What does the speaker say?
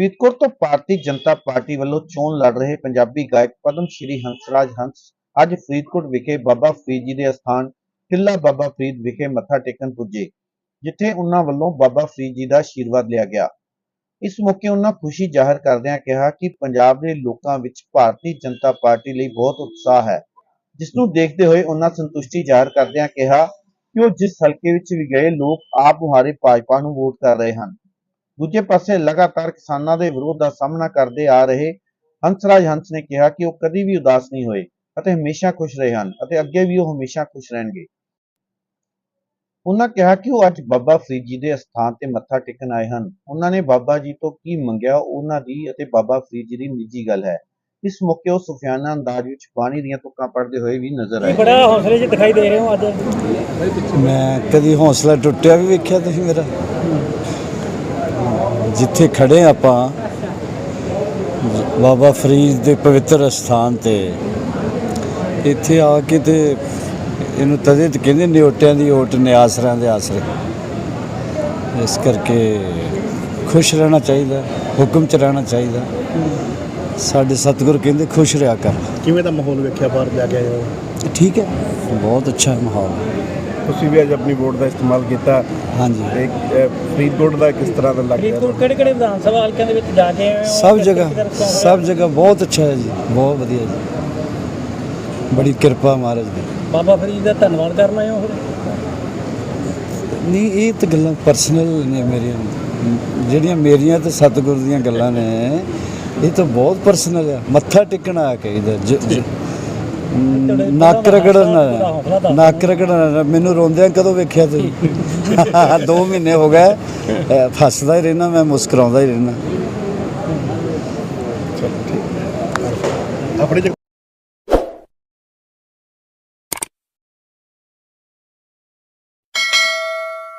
ਫਰੀਦਕੋਟ ਤੋਂ ਭਾਰਤੀ ਜਨਤਾ ਪਾਰਟੀ ਵੱਲੋਂ ਚੋਣ ਲੜ ਰਹੇ ਪੰਜਾਬੀ ਗਾਇਕ ਪਦਮ ਸ਼੍ਰੀ ਹੰਸਰਾਜ ਹੰਸ ਅੱਜ ਫਰੀਦਕੋਟ ਵਿਖੇ ਬਾਬਾ ਫਰੀਦ ਜੀ ਦੇ ਅਸਥਾਨ ਟਿੱਲਾ ਬਾਬਾ ਫਰੀਦ ਵਿਖੇ ਮੱਥਾ ਟੇਕਣ ਪੁੱਜੇ, ਜਿੱਥੇ ਉਹਨਾਂ ਵੱਲੋਂ ਬਾਬਾ ਫਰੀਦ ਜੀ ਦਾ ਆਸ਼ੀਰਵਾਦ ਲਿਆ ਗਿਆ। ਇਸ ਮੌਕੇ ਉਹਨਾਂ ਖੁਸ਼ੀ ਜ਼ਾਹਰ ਕਰਦਿਆਂ ਕਿਹਾ ਕਿ ਪੰਜਾਬ ਦੇ ਲੋਕਾਂ ਵਿੱਚ ਭਾਰਤੀ ਜਨਤਾ ਪਾਰਟੀ ਲਈ ਬਹੁਤ ਉਤਸ਼ਾਹ ਹੈ। ਜਿਸ ਨੂੰ ਦੇਖਦੇ ਹੋਏ ਉਹਨਾਂ ਸੰਤੁਸ਼ਟੀ ਜ਼ਾਹਰ ਕਰਦਿਆਂ ਕਿਹਾ ਕਿ ਉਹ ਜਿਸ ਹਲਕੇ ਵਿੱਚ ਵੀ ਗਏ, ਲੋਕ ਆਪ ਮੁਹਾਰੇ ਭਾਜਪਾ ਨੂੰ ਵੋਟ ਕਰ ਰਹੇ ਹਨ। ਦੂਜੇ ਪਾਸੇ ਲਗਾਤਾਰ ਕਿਸਾਨਾਂ ਦੇ ਵਿਰੋਧ ਦਾ ਸਾਹਮਣਾ ਕਰਦੇ ਆ ਰਹੇ ਹੰਸਰਾਜ ਹੰਸ ਨੇ ਕਿਹਾ ਕਿ ਉਹ ਕਦੀ ਵੀ ਉਦਾਸ ਨਹੀਂ ਹੋਏ ਅਤੇ ਹਮੇਸ਼ਾ ਖੁਸ਼ ਰਹੇ ਹਨ ਅਤੇ ਅੱਗੇ ਵੀ ਉਹ ਹਮੇਸ਼ਾ ਖੁਸ਼ ਰਹਿਣਗੇ। ਉਹਨਾਂ ਕਿਹਾ ਕਿ ਉਹ ਅੱਜ ਬਾਬਾ ਫਰੀਦ ਜੀ ਦੇ ਅਸਥਾਨ ਤੇ ਮੱਥਾ ਟੇਕਣ ਆਏ ਹਨ। ਉਹਨਾਂ ਨੇ ਬਾਬਾ ਜੀ ਤੋਂ ਕੀ ਮੰਗਿਆ ਉਹ ਉਹਨਾਂ ਦੀ ਅਤੇ ਬਾਬਾ ਫਰੀਦ ਜੀ ਦੀ ਨਿੱਜੀ ਗੱਲ ਹੈ। ਇਸ ਮੌਕੇ ਉਹ ਸੁਫਿਆਨਾ ਅੰਦਾਜ਼ ਵਿੱਚ ਬਾਣੀ ਦੀਆਂ ਤੁਕਾਂ ਪੜ੍ਹਦੇ ਹੋਏ ਵੀ ਨਜ਼ਰ ਆਏ। ਬੜਾ ਹੌਸਲੇ 'ਚ ਦਿਖਾਈ ਦੇ ਰਹੇ ਹੋ ਅੱਜ? ਮੈਂ ਕਦੀ ਹੌਸਲਾ ਟੁੱਟਿਆ ਵੀ ਵੇਖਿਆ ਤੁਸੀਂ ਮੇਰਾ। ਜਿੱਥੇ ਖੜੇ ਆਪਾਂ ਬਾਬਾ ਫਰੀਦ ਦੇ ਪਵਿੱਤਰ ਸਥਾਨ ਤੇ। ਇੱਥੇ ਆ ਕੇ ਤੇ ਇਹਨੂੰ ਤਦੇ ਕਹਿੰਦੇ ਨਿਓਟਿਆਂ ਦੀ ਓਟ ਨਿਆਸਰਾਂ ਦੇ ਆਸਰੇ। ਇਸ ਕਰਕੇ ਖੁਸ਼ ਰਹਿਣਾ ਚਾਹੀਦਾ ਹੁਕਮ ਚ ਰਹਿਣਾ ਚਾਹੀਦਾ। ਸਾਡੇ ਸਤਿਗੁਰ ਕਹਿੰਦੇ ਖੁਸ਼ ਰਿਹਾ ਕਰ। ਕਿਵੇਂ ਦਾ ਮਾਹੌਲ ਵੇਖਿਆ ਬਾਹਰ ਜਾ ਕੇ ਆਏ ਹੋ? ਠੀਕ ਹੈ ਬਹੁਤ ਅੱਛਾ ਮਾਹੌਲ। ਤੁਸੀਂ ਵੀ ਅੱਜ ਆਪਣੀ ਵੋਟ ਦਾ ਇਸਤੇਮਾਲ ਕੀਤਾ। ਹਾਂਜੀ। ਤੇ ਅਹ, ਫਰੀਦਕੋਟ ਦਾ ਕਿਸ ਤਰ੍ਹਾਂ ਦਾ ਲੱਗ ਰਿਹਾ ਫਰੀਦਕੋਟ ਕਿਹੜੇ ਕਿਹੜੇ ਵਿਧਾਨ ਸਭਾ ਹਲਕਿਆਂ ਦੇ ਵਿੱਚ ਜਾ ਕੇ ਆਏ ਹੋ? ਸਭ ਕਿਸ ਜਗ੍ਹਾ ਸਭ ਜਗ੍ਹਾ ਬਹੁਤ ਅੱਛਾ ਹੈ ਜੀ ਬਹੁਤ ਵਧੀਆ ਜੀ। ਬੜੀ ਕਿਰਪਾ ਮਹਾਰਾਜ ਦੀ। ਬਾਬਾ ਫਰੀਦ ਦਾ ਧੰਨਵਾਦ ਕਰਨ ਆਏ ਹੋ ਫਿਰ? ਨਹੀਂ ਇਹ ਤਾਂ ਗੱਲਾਂ ਪਰਸਨਲ ਨੇ ਮੇਰੀਆਂ। ਜਿਹੜੀਆਂ ਮੇਰੀਆਂ ਤੇ ਸਤਿਗੁਰ ਦੀਆਂ ਗੱਲਾਂ ਨੇ ਇਹ ਤਾਂ ਬਹੁਤ ਪਰਸਨਲ ਆ। ਮੱਥਾ ਟੇਕਣਾ ਆ ਕੇ ਇਹਦਾ ਨੱਕ ਰਗੜਨਾ ਨੱਕ ਰਗੜਨਾ ਮੈਨੂੰ ਰੋਂਦਿਆਂ ਕਦੋਂ ਵੇਖਿਆ ਤੁਸੀਂ? 2 ਮਹੀਨੇ ਹੋ ਗਏ। ਫਸਦਾ ਹੀ ਰਹਿਣਾ, ਮੈਂ ਮੁਸਕਰਾਉਂਦਾ ਹੀ ਰਹਿਣਾ। ਆਪਣੇ